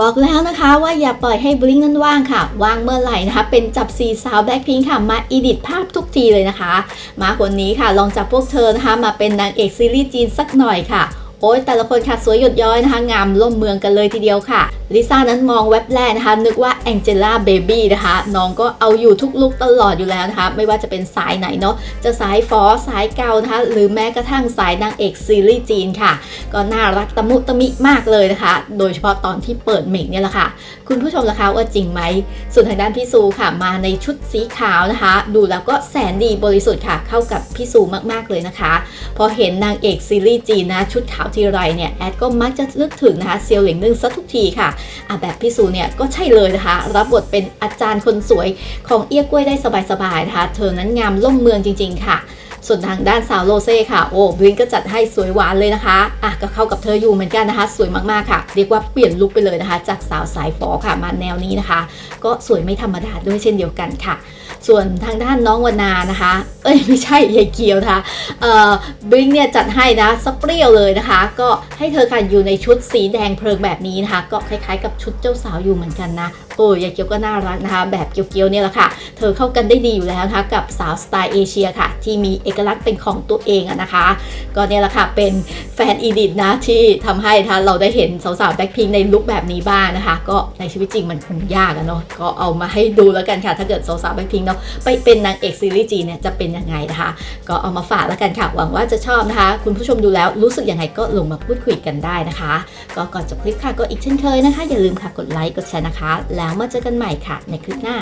บอกแล้วนะคะว่าอย่าปล่อยให้บลิงนั้นว่างค่ะ ว่างเมื่อไหร่นะคะ เป็นจับสีสาวแบล็คพิงค่ะ มาอีดิทภาพทุกทีเลยนะคะ มาคนนี้ค่ะ ลองจับพวกเธอนะคะ มาเป็นนางเอกซีรีส์จีนสักหน่อยค่ะ โอ้ยแต่ละคนค่ะสวยหยดย้อยนะคะ งามล่มเมืองกันเลยทีเดียวค่ะ ลิซ่านั้นมองแว็บแรกนะคะ นึกว่าแองเจล่าเบบี้นะคะ น้องก็เอาอยู่ทุกลุกตลอดอยู่แล้วนะคะ ไม่ว่าจะเป็นสายไหนเนาะจะสายฟอสายเกานะคะ หรือแม้กระทั่งสายนางเอกซีรีส์จีนค่ะ ก็น่ารักตะมุตะมิมากเลยนะคะ โดยเฉพาะตอนที่เปิดเมกเนี่ยแหละค่ะ คุณผู้ชมล่ะคะว่าจริงไหมส่วนทางด้านพี่ซูค่ะ มาในชุดสีขาวนะคะ ดูแล้วก็แสนดีบริสุทธิ์ค่ะ เข้ากับพี่ซูมากๆเลยนะคะ พอเห็นนางเอกซีรีส์จีนนะชุดขาวทีไรเนี่ยแอดก็มักจะนึกถึงนะคะเซียวเหลิงนึ่งซะทุกทีค่ะอะแบบพี่ซูเนี่ยก็ใช่เลยนะคะ รับบทเป็นอาจารย์คนสวยของเอี้ยกล้วยได้สบายๆนะคะ เธอนั้นงามล่มเมืองจริง ๆ ค่ะส่วนทางด้านสาวโรเซ่ค่ะ โอ้บลิงก็จัดให้สวยหวานเลยนะคะ อะก็เข้ากับเธออยู่เหมือนกันนะคะ สวยมากๆค่ะ เรียกว่าเปลี่ยนลุคไปเลยนะคะ จากสาวสายฟอค่ะ มาแนวนี้นะคะ ก็สวยไม่ธรรมดาด้วยเช่นเดียวกันค่ะ ส่วนทางด้านน้องวนานะคะ เอ้ยไม่ใช่ยายเกียวนะคะเอ่อบลิงเนี่ยจัดให้นะสเปรี้ยวเลยนะคะ ก็ให้เธอค่ะอยู่ในชุดสีแดงเพลิงแบบนี้นะคะ ก็คล้ายๆ กับชุดเจ้าสาวอยู่เหมือนกันนะโอ้ยายเกียวก็น่ารักนะคะ แบบเกียวๆเนี่ยแหละค่ะ เธอเข้ากันได้ดีอยู่แล้วนะคะกับสาวสไตล์เอเชียค่ะ ที่มีเอกลักษณ์เป็นของตัวเองอะนะคะ ก็เนี่ยแหละค่ะเป็น นอีดิทนะที่ทำให้นะคะเราได้เห็นสาวๆแบ็คพิงในลุคแบบนี้บ้างนะคะ ก็ในชีวิตจริงมันคงยากอะเนาะก็เอามาให้ดูแล้วกันค่ะ ถ้าเกิดสาวๆแบ็คพิงเนาะไปเป็นนางเอกซีรีส์จีนเนี่ยจะเป็นยังไงนะคะ ก็เอามาฝากแล้วกันค่ะ หวังว่าจะชอบนะคะ คุณผู้ชมดูแล้วรู้สึกยังไงก็ลงมาพูดคุยกันได้นะคะ ก็ก่อนจบคลิปค่ะก็อีกเช่นเคยนะคะ อย่าลืมค่ะกดไลค์กดแชร์นะคะ แล้วมาเจอกันใหม่ค่ะในคลิปหน้า